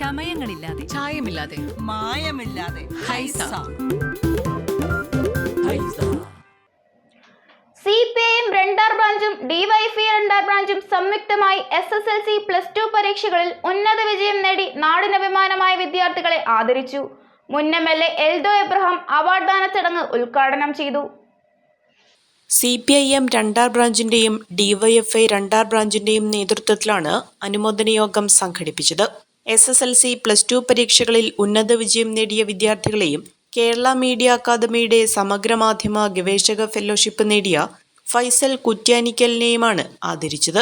ചമയങ്ങളില്ലാതെ. ചായമില്ലാതെ. മായമില്ലാതെ. ഹൈസ. സി പി ഐയും രണ്ടാർ ബ്രാഞ്ചും ഡിവൈഎഫ്ഐ രണ്ടാർ ബ്രാഞ്ചും സംയുക്തമായി S S L C plus two പരീക്ഷകളിൽ ഉന്നത വിജയം നേടി നാടിനഭിമാനമായ വിദ്യാർത്ഥികളെ ആദരിച്ചു. മുൻ M L A Eldho Abraham award ദാന ചടങ്ങ് ഉദ്ഘാടനം ചെയ്തു. C P I M Randar ബ്രാഞ്ചിന്റെയും DYFI Randar ബ്രാഞ്ചിന്റെയും നേതൃത്വത്തിലാണ് അനുമോദന യോഗം സംഘടിപ്പിച്ചത്. S S L C plus two പരീക്ഷകളിൽ ഉന്നത വിജയം നേടിയ വിദ്യാർത്ഥികളെയും കേരള മീഡിയ അക്കാദമിയുടെ സമഗ്ര മാധ്യമ ഗവേഷക ഫെലോഷിപ്പ് നേടിയ ഫൈസൽ കുറ്റ്യാനിക്കലിനെയുമാണ് ആദരിച്ചത്.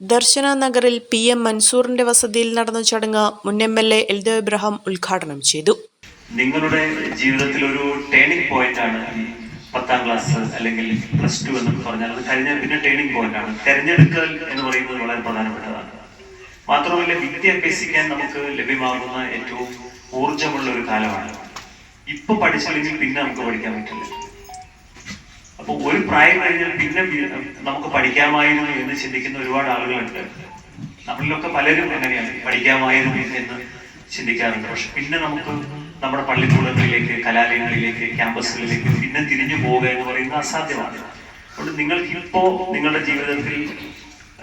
ദർശന നഗറിൽ പി എം മൻസൂറിന്റെ വസതിയിൽ നടന്ന ചടങ്ങ് മുൻ M L A Eldho Abraham ഉദ്ഘാടനം ചെയ്തു. നിങ്ങളുടെ ജീവിതത്തിൽ ഒരു ടേണിംഗ് പോയിന്റ് ആണ് പത്താം ക്ലാസ് അല്ലെങ്കിൽ പ്ലസ് ടു എന്നൊക്കെ പറഞ്ഞാൽ അത് ടേണിംഗ് പോയിന്റ് ആണ്. തെരഞ്ഞെടുക്കൽ എന്ന് പറയുന്നത് വളരെ പ്രധാനപ്പെട്ടതാണ്. മാത്രമല്ല വിദ്യ അഭ്യസിക്കാൻ നമുക്ക് ലഭ്യമാകുന്ന ഏറ്റവും ഊർജമുള്ള ഒരു കാലമാണ്. ഇപ്പൊ പഠിച്ചില്ലെങ്കിൽ പിന്നെ നമുക്ക് പഠിക്കാൻ പറ്റില്ല. അപ്പൊ ഒരു പ്രായം കഴിഞ്ഞാൽ പിന്നെ നമുക്ക് പഠിക്കാമായിരുന്നു എന്ന് ചിന്തിക്കുന്ന ഒരുപാട് ആളുകളുണ്ട്. നമ്മളിലൊക്കെ പലരും എങ്ങനെയാണ് പഠിക്കാമായിരുന്നു എന്ന് ചിന്തിക്കാറുണ്ട്. പക്ഷെ പിന്നെ നമുക്ക് നമ്മുടെ പള്ളിക്കൂടങ്ങളിലേക്ക് കലാലയങ്ങളിലേക്ക് ക്യാമ്പസുകളിലേക്ക് പിന്നെ തിരിഞ്ഞു പോവുക എന്ന് പറയുന്നത് അസാധ്യമാണ്. അതുകൊണ്ട് നിങ്ങൾക്ക് ഇപ്പോ നിങ്ങളുടെ ജീവിതത്തിൽ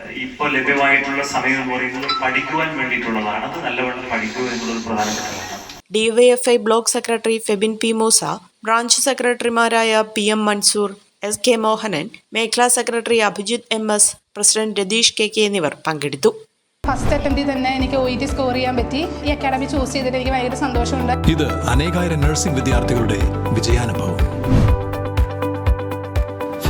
ഏഹ്, ഇപ്പോ ലഭ്യമായിട്ടുള്ള സമയം എന്ന് പറയുന്നത് പഠിക്കുവാൻ വേണ്ടിയിട്ടുള്ളതാണ്. അത് നല്ലവണ്ണം പഠിക്കുക എന്നുള്ളത് പ്രധാനപ്പെട്ടതാണ് DYFI block secretary Febin P Moosa branch സെക്രട്ടറിമാരായ P M Mansoor S K Mohanan മേഖലാ secretary Abhijith M S president Ratheesh K K എന്നിവർ പങ്കെടുത്തു. ഫസ്റ്റ് അറ്റംപ്റ്റിൽ തന്നെ എനിക്ക് ഒ ഇ ടി സ്കോർ ചെയ്യാൻ പറ്റി. ഈ അക്കാഡമി ചൂസ് ചെയ്തിട്ട് എനിക്ക് ഭയങ്കര സന്തോഷമുണ്ട്. ഇത് അനേകായിരം നഴ്സിംഗ് വിദ്യാർത്ഥികളുടെ വിജയാനുഭവം.